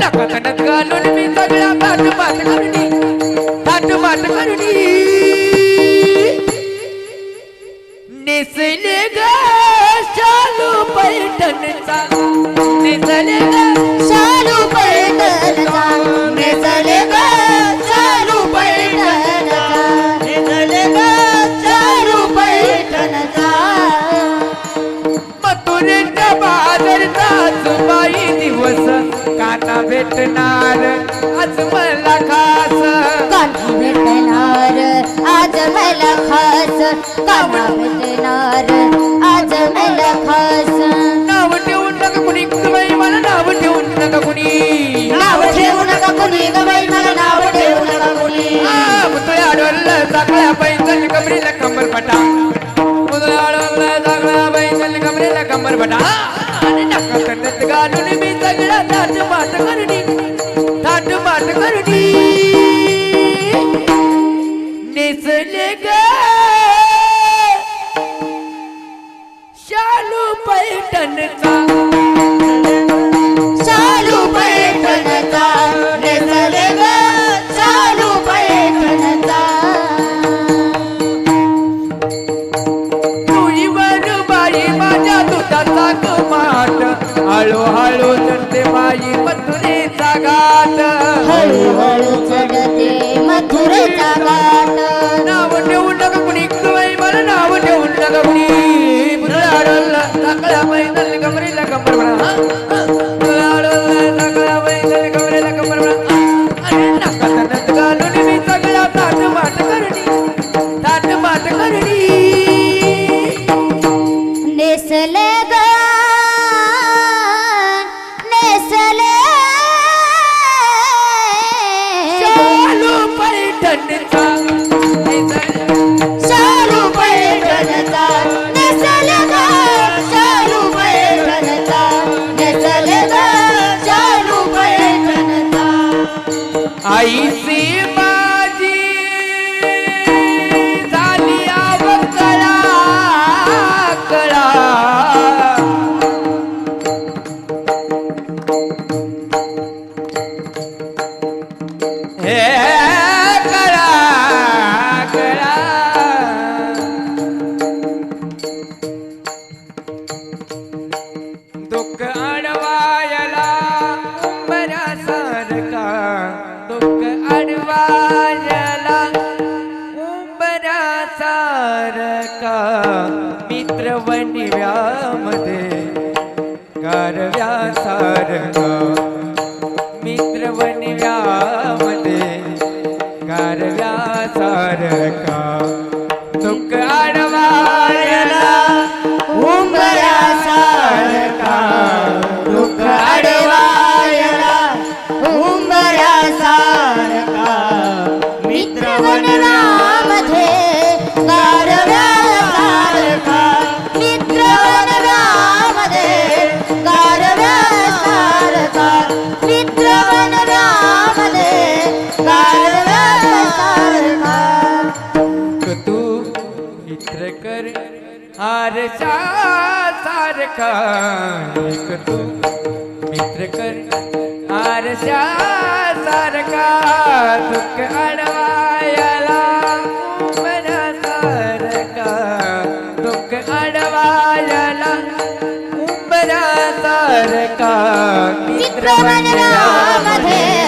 नकातनत घालून मी सगळा पाठ पाठ करुणी पाठ पाठ करुणी निसले ग शालू पैठणचा. निसले ग आज मला खास. कान्हा भेटणार आज मला खास. कान्हा भेटणार आज मला खास. नाव ठेवून नका कुणी बाई मला नाव ठेवून नका कुणी. नाव ठेवू नका कुणी ग बाई मला नाव ठेवू नका कुणी. मुतळ्या अडवलं साखळ्या पैंजल कमरीला कंबर अडवलं कंबर आणि नका मी करणी नेसले ग माट सारंग मित्र वनिव्यामध्ये कारव्यासारखा आरशा सारखा एक तू मित्र कर आरशा सारखा दुःख अडवायला उंबऱ्या सारखा दुःख अडवायला उमरा सारखा. मित्र वनरामध्ये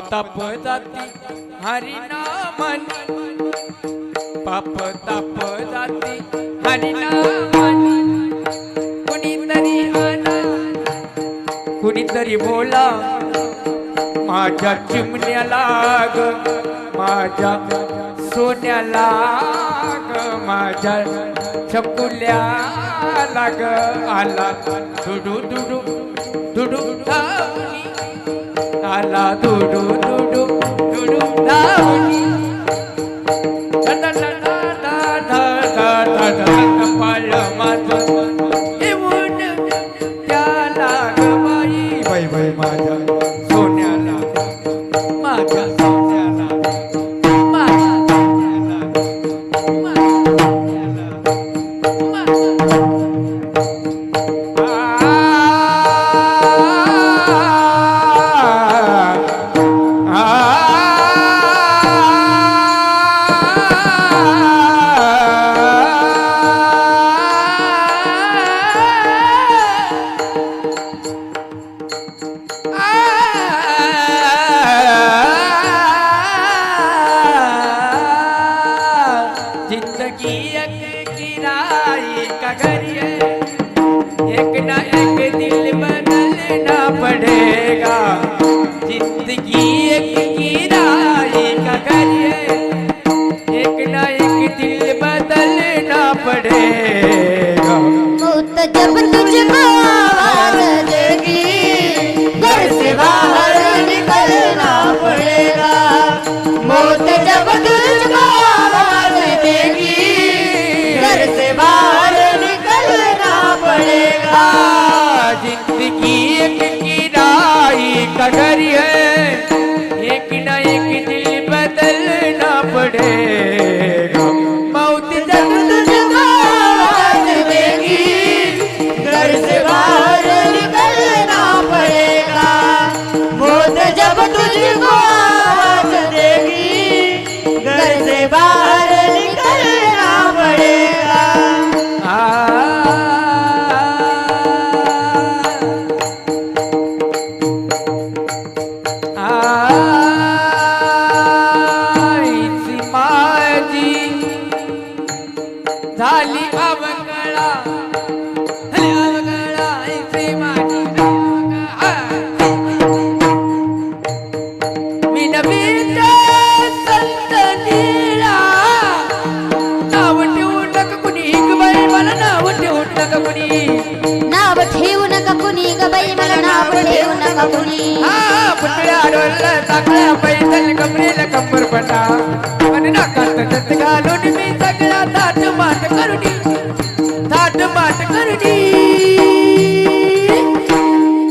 ताप जाती. हरी पाप ताप जाते. हरिनामन कुणीतरी आला कुणीतरी बोला. माझ्या चिमण्याला ग माझ्या सोन्याला ग माझ्या छकुल्याला लाग. आला दुडू दुडू. my God. que बदलना पड़ेगा. जब तुझको देगी घर से बाहर झाली झाली अवकळा आईची माझी विनवीत संतनीला नाव ठेवू नका कुणी हिग बाई मला नाव ठेवू नका कुणी. नाव ठेवू नका कुणी ग बाई मला नाव ठेवू नका कुणी. हा पुतळ्या टाकल्या पैदल कमरेला पटा. आणि नाकात दत घालून मी सगळा थाट माट करुणी. थाट माट करुणी.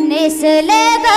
नेसले ग